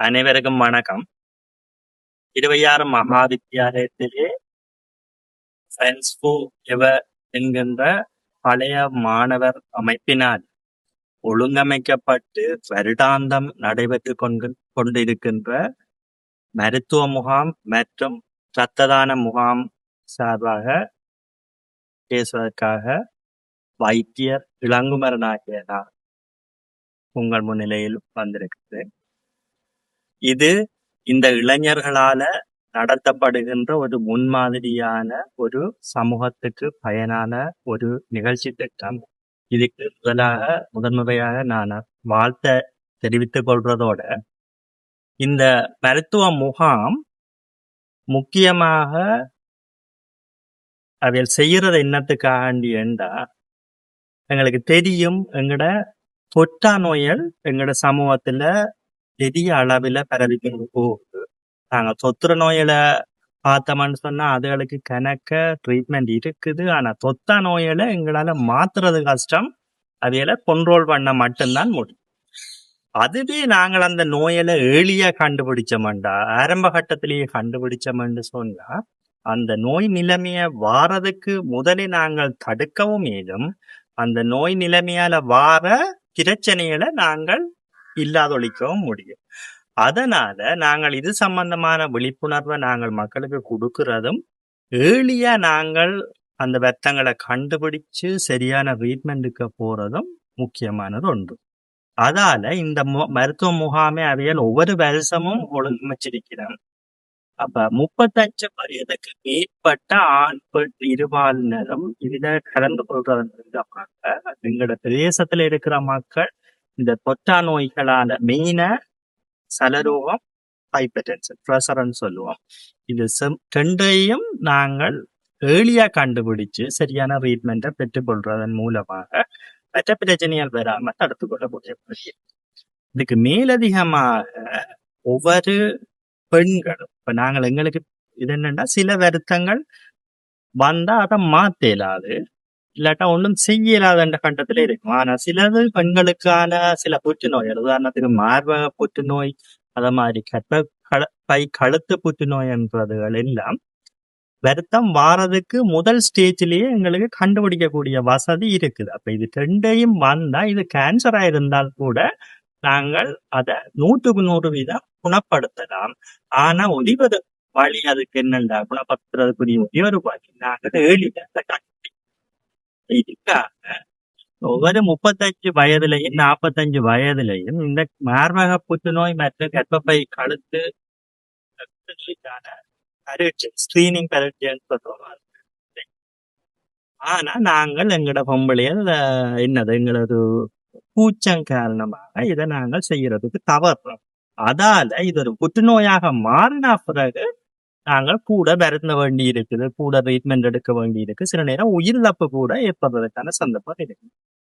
அனைவருக்கும் வணக்கம். இருவையாறு மகா வித்தியாலயத்திலே எவர் என்கின்ற பழைய மாணவர் அமைப்பினால் ஒழுங்கமைக்கப்பட்டு வருடாந்தம் நடைபெற்று கொண்டு கொண்டிருக்கின்ற மருத்துவ முகாம் மற்றும் இரத்ததான முகாம் சார்பாக பேசுவதற்காக வைத்தியர் இளங்குமரன் ஆகிய நான் உங்கள் முன்னிலையில் வந்திருக்கிறேன். இது இந்த இளைஞர்களால நடத்தப்படுகின்ற ஒரு முன்மாதிரியான ஒரு சமூகத்துக்கு பயனான ஒரு நிகழ்ச்சி திட்டம். இதுக்கு முதலாக முதன்முறையாக நான் வாழ்த்த தெரிவித்துக் கொள்றதோட இந்த மருத்துவ முகாம் முக்கியமாக அவையில் செய்யறது என்னத்துக்காண்டி என்றா எங்களுக்கு தெரியும் எங்கட தொற்றா நோயல் எங்கட சமூகத்துல பெரிய அளவுல பரவிக்கொண்டு போகுது நாங்க தொத்துற நோயில பார்த்தோம்னு சொன்னா அதுகளுக்கு கணக்க ட்ரீட்மெண்ட் இருக்குது. ஆனா தொத்த நோயில எங்களால மாத்துறது கஷ்டம். அதையில கண்ட்ரோல் பண்ண மட்டும்தான் முடியும். அதுவே நாங்கள் அந்த நோயில ஏழியா கண்டுபிடிச்சோம்டா. ஆரம்ப கட்டத்திலேயே கண்டுபிடிச்சோம்னு சொன்னா அந்த நோய் நிலைமைய வாரதுக்கு முதலில் நாங்கள் தடுக்கவும் மேலும் அந்த நோய் நிலைமையால வார பிரச்சனைகளை நாங்கள் இல்லாதொழிக்கவும் முடியும். அதனால நாங்கள் இது சம்பந்தமான விழிப்புணர்வை நாங்கள் மக்களுக்கு கொடுக்கறதும் ஏழியா நாங்கள் அந்த வெத்தங்களை கண்டுபிடிச்சு சரியான ட்ரீட்மெண்ட்டுக்கு போறதும் முக்கியமானது ஒன்று. அதால இந்த மருத்துவ முகாமை அவையால் ஒவ்வொரு வருஷமும் ஒழுங்கமைச்சிருக்கிறோம் அப்ப முப்பத்தஞ்சு வயதுக்கு மேற்பட்ட ஆண் பெண் இருபாலினரும் இதுல கலந்து கொள்றது எங்களோட பிரதேசத்துல இருக்கிற மக்கள் இந்த தொற்றா நோய்களால மெயினா சலரோகம் ஹைப்பர்டென்ஷன் ப்ரெஷர்னு சொல்லுவோம். இது ரெண்டையும் நாங்கள் ஏர்லியா கண்டுபிடிச்சு சரியான ட்ரீட்மெண்ட்டை பெற்றுக்கொள்றதன் மூலமாக மற்ற பிரச்சனைகள் வராம தடுத்து கொள்ளக்கூடிய முடியும். இதுக்கு மேலதிகமாக ஒவ்வொரு பெண்களும் இப்ப நாங்கள் எங்களுக்கு இது என்னன்னா சில வருத்தங்கள் வந்தா அதை மாத்த இயலாது இல்லாட்டா ஒன்றும் செய்ய என்ற கண்டத்துல இருக்கும். ஆனா சிலது பெண்களுக்கான சில புற்றுநோய் உதாரணத்துக்கு மார்பக புற்றுநோய் அத மாதிரி கற்ப பை கழுத்து புற்றுநோய் என்றதுகள் எல்லாம் வருத்தம் வாரதுக்கு முதல் ஸ்டேஜ்லயே எங்களுக்கு கண்டுபிடிக்கக்கூடிய வசதி இருக்குது. அப்ப இது ரெண்டையும் வந்தா இது கேன்சரா இருந்தால் கூட நாங்கள் அதை நூற்றுக்கு நூறு வீதம் குணப்படுத்தலாம். ஆனா ஒளிவது வழி அதுக்கு என்னண்டா குணப்படுத்துறதுக்குரிய ஒரே ஒரு வழி. நாங்கள் ஏழில இதுக்காக ஒவ்வொரு முப்பத்தஞ்சு வயதுலையும் நாற்பத்தஞ்சு வயதுலையும் இந்த மார்பக புற்றுநோய் மற்றும் கர்ப்பப்பை கழுத்து ஸ்கிரீனிங் சொல்லுவாங்க ஆனா நாங்கள் எங்களோட பொம்பளையல் என்னது எங்களது கூச்சம் காரணமாக இதை நாங்கள் செய்யறதுக்கு தவறுறோம் அதால இது ஒரு புற்றுநோயாக மாறின பிறகு நாங்கள் கூட வருந்த வேண்டி இருக்குது கூட ட்ரீட்மெண்ட் எடுக்க வேண்டி இருக்கு சில நேரம் உயிரிழப்பு கூட ஏற்படுறதுக்கான சந்தர்ப்பம் இருக்கு.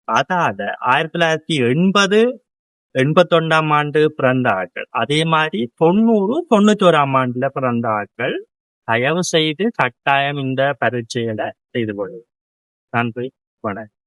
அதால ஆயிரத்தி தொள்ளாயிரத்தி எண்பது எண்பத்தொண்டாம் ஆண்டு பிறந்த ஆட்கள். அதே மாதிரி தொண்ணூறு தொண்ணூத்தோராம் ஆண்டுல பிறந்த ஆட்கள் தயவு செய்து கட்டாயம் இந்த பரீட்சையில செய்து கொள்ளுங்கள். நன்றி வணக்கம்.